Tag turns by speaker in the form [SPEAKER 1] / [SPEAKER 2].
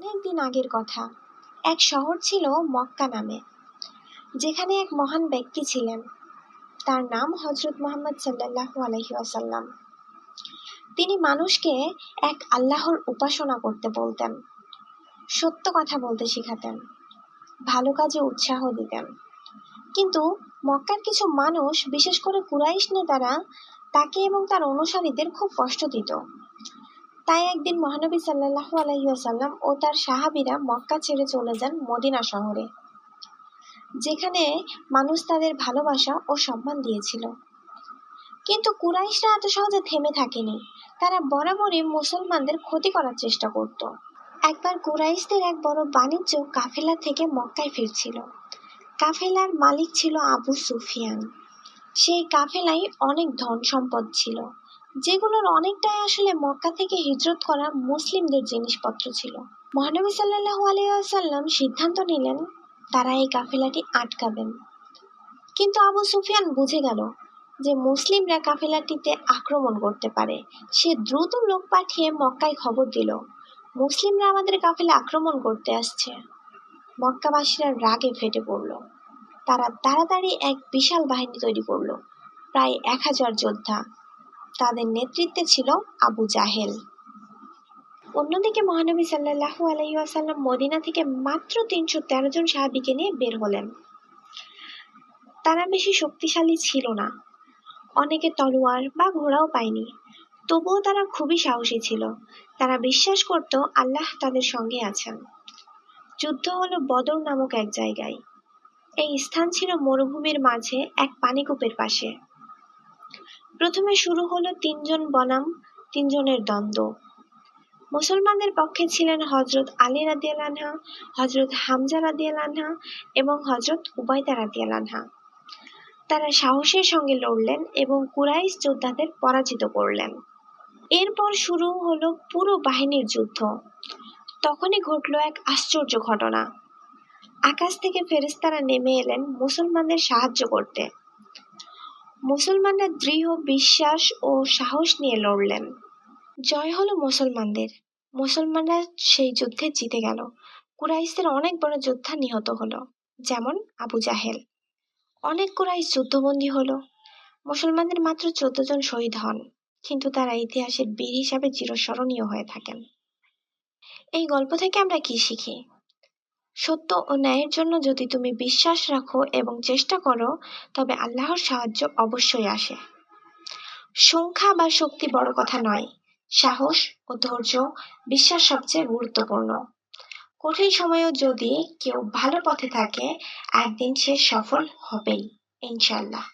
[SPEAKER 1] অনেক দিন আগের কথা। এক শহর ছিল মক্কা নামে, যেখানে এক মহান ব্যক্তি ছিলেন। তার নাম হজরত মোহাম্মদ সাল্লাল্লাহু আলাইহি ওয়াসাল্লাম। তিনি মানুষকে এক আল্লাহর উপাসনা করতে বলতেন, সত্য কথা বলতে শিখাতেন, ভালো কাজে উৎসাহ দিতেন। কিন্তু মক্কার কিছু মানুষ, বিশেষ করে কুরাইশ নেতারা, তাকে এবং তার অনুসারীদের খুব কষ্ট দিত। তাই একদিন মহানবী সাল্লাল্লাহু আলাইহি ওয়াসাল্লাম ও তার সাহাবীরা মক্কা ছেড়ে চলে যান মদিনা শহরে, যেখানে মানুষ তাদের ভালোবাসা ও সম্মান দিয়েছিল। কিন্তু কুরাইশরা এত সহজে থেমে থাকেনি। তারা বরাবরই মুসলমানদের ক্ষতি করার চেষ্টা করত। একবার কুরাইশদের এক বড় বাণিজ্য কাফেলা থেকে মক্কায় ফিরছিল। কাফেলার মালিক ছিল আবু সুফিয়ান। সেই কাফেলায় অনেক ধন সম্পদ ছিল। যেগুলোর অনেকটাই আসলে মক্কা থেকে হিজরত করা মুসলিমদের জিনিসপত্র ছিল। মহানবী সাল্লাল্লাহু আলাইহি ওয়াসাল্লাম সিদ্ধান্ত নিলেন, তারা এই কাফেলাটি আটকাবেন। কিন্তু আবু সুফিয়ান বুঝে গেল যে মুসলিমরা কাফেলাটিতে আক্রমণ করতে পারে। সে দ্রুত লোক পাঠিয়ে মক্কায় খবর দিল, মুসলিমরা আমাদের কাফেলা আক্রমণ করতে আসছে। মক্কাবাসীরা রাগে ফেটে পড়ল। তারা তাড়াতাড়ি এক বিশাল বাহিনী তৈরি করল, প্রায় এক হাজার যোদ্ধা। তাদের নেতৃত্বে ছিল আবু জাহেল। অন্যদিকে মহানবী সাল্লাল্লাহু আলাইহি ওয়াসাল্লাম মদিনা থেকে মাত্র তিনশো তেরো জন সাহাবিকে নিয়ে বের হলেন। তারা বেশি শক্তিশালী ছিল না। অনেকে তলোয়ার বা ঘোড়াও পায়নি। তবুও তারা খুবই সাহসী ছিল। তারা বিশ্বাস করত আল্লাহ তাদের সঙ্গে আছেন। যুদ্ধ হলো বদর নামক এক জায়গায়। এই স্থান ছিল মরুভূমির মাঝে এক পানিকূপের পাশে। প্রথমে শুরু হলো তিনজন বনাম, তিনজনের দ্বন্দ্ব। মুসলমানদের পক্ষে ছিলেন হজরত আলী রাদিয়ালানহা হজরত হামজা রাদিয়ালানহা এবং হজরত উবাইদা রাদিয়ালানহা তারা সাহসের সঙ্গে লড়লেন এবং কুরাইশ যোদ্ধাদের পরাজিত করলেন। এরপর শুরু হলো পুরো বাহিনীর যুদ্ধ। তখনই ঘটল এক আশ্চর্য ঘটনা। আকাশ থেকে ফেরেস্তারা নেমে এলেন মুসলমানদের সাহায্য করতে। মুসলমানরা দৃঢ় বিশ্বাস ও সাহস নিয়ে লড়লেন। জয় হলো মুসলমানদের। মুসলমানরা সেই যুদ্ধে জিতে গেল। কুরাইশদের অনেক বড় যোদ্ধা নিহত হলো, যেমন আবু জাহেল। অনেক কুরাইশ যুদ্ধবন্দী হলো। মুসলমানদের মাত্র চোদ্দ জন শহীদ হন, কিন্তু তারা ইতিহাসের বীর হিসাবে চিরস্মরণীয় হয়ে থাকেন। এই গল্প থেকে আমরা কি শিখি? সত্য ও ন্যায়ের জন্য যদি তুমি বিশ্বাস রাখো এবং চেষ্টা করো, তবে আল্লাহর সাহায্য অবশ্যই আসে। সংখ্যা বা শক্তি বড় কথা নয়। সাহস ও ধৈর্য বিশ্বাস সবচেয়ে গুরুত্বপূর্ণ। কঠিন সময়েও যদি কেউ ভালো পথে থাকে, একদিন সে সফল হবেই ইনশাল্লাহ